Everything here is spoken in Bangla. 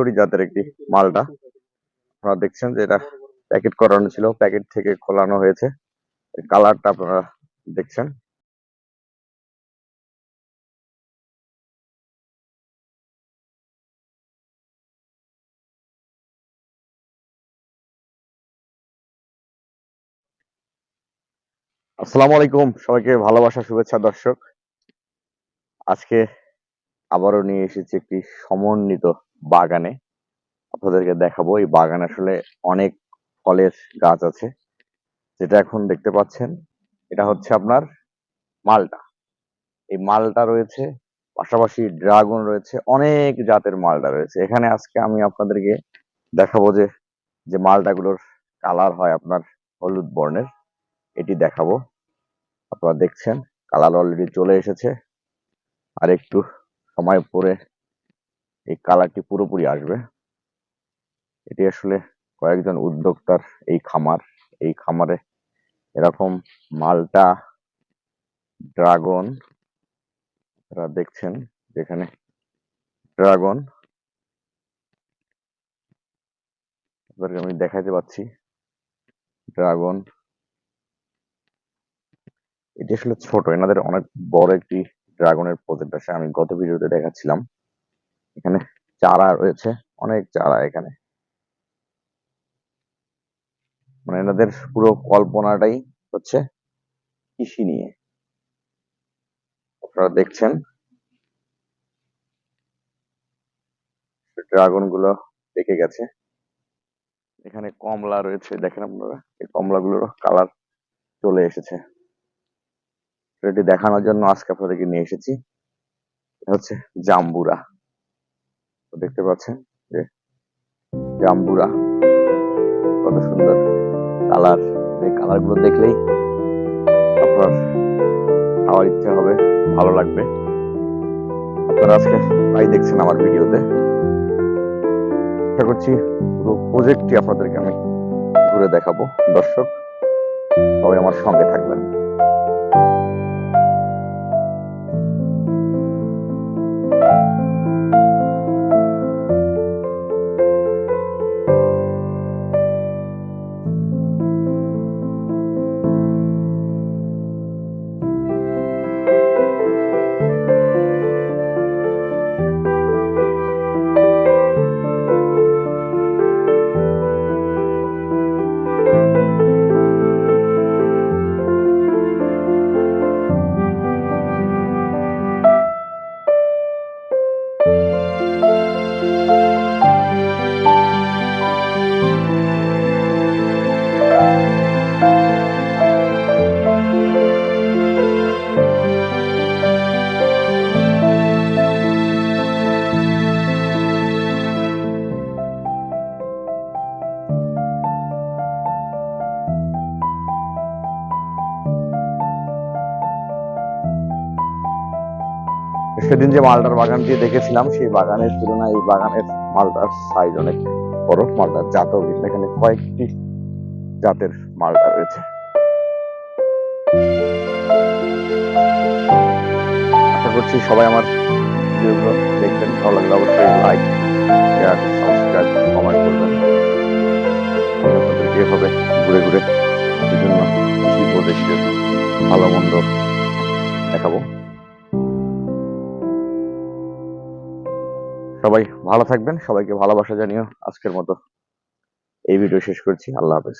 করি জাতের একটি মালটা, আপনারা দেখছেন যে এটা প্যাকেট করানো ছিল প্যাকেট থেকে খোলানো হয়েছে। কালারটা আপনারা দেখছেন। আসসালামু আলাইকুম, সবাইকে ভালোবাসা, শুভেচ্ছা, দর্শক। আজকে আবারও নিয়ে এসেছি একটি সমন্বিত বাগানে। আপনাদেরকে দেখাবো, এই বাগানে আসলে অনেক ফলের গাছ আছে। যেটা এখন দেখতে পাচ্ছেন, এটা হচ্ছে আপনার মালটা। এই মালটা রয়েছে, পাশাপাশি ড্রাগন রয়েছে, অনেক জাতের মালটা রয়েছে। এখানে আজকে আমি আপনাদেরকে দেখাবো যে যে মালটাগুলোর কালার হয় আপনার হলুদ বর্ণের। এটি দেখাবো। আপনারা দেখছেন, কালার অলরেডি চলে এসেছে। আর একটু সময় পরে এই কালারটি পুরোপুরি আসবে। এটি আসলে কয়েকজন উদ্যোক্তার এই খামার। এই খামারে এরকম মালটা, ড্রাগন আপনারা দেখছেন যেখানে ড্রাগন। আপনাদেরকে আমি দেখাতে পাচ্ছি। ড্রাগন। এটি আসলে ছোট। এনাদের অনেক বড় একটি ড্রাগনের প্রজেক্ট আছে। আমি গত ভিডিওতে দেখাচ্ছিলাম। এখানে চারা রয়েছে, অনেক চারা এখানে। মানে এনাদের পুরো কল্পনাটাই হচ্ছে কৃষি নিয়ে। আপনারা দেখছেন। ড্রাগনগুলো পেকে গেছে। এখানে কমলা রয়েছে, দেখেন আপনারা, এই কমলাগুলোর কালার চলে এসেছে। এটি দেখানোর জন্য আজকে আপনাদেরকে নিয়ে এসেছি। হচ্ছে জাম্বুরা। তো দেখতে পাচ্ছেন যে জাম্বুরা, কত সুন্দর কালার এই কালারগুলো দেখলেই আপনার খাওয়ার ইচ্ছা হবে, ভালো লাগবে। আপনারা আজকে তাই দেখছেন আমার ভিডিওতে। আশা করছি পুরো প্রজেক্টটি আপনাদেরকে আমি ঘুরে দেখাবো। দর্শক, সবাই আমার সঙ্গে থাকবেন। সেদিন যে মালটার বাগানটি দেখেছিলাম, সেই বাগানের তুলনায় এই বাগানের মালটার সাইজ অনেক বড়। মালটার কিন্তু এখানে কয়েকটি জাতের মালটা রয়েছে। আশা করছি সবাই আমার ভিডিওগুলো দেখবেন। ভালো লাগলে অবশ্যই লাইক শেয়ার সাবস্ক্রাইব কমেন্ট করবেন। এভাবে ঘুরে ঘুরে বিভিন্ন কৃষি প্রজেক্টের ভালো মন্দ দেখাবো। সবাই ভালো থাকবেন সবাইকে ভালোবাসা জানিও। আজকের মতো এই ভিডিও শেষ করছি আল্লাহ হাফেজ।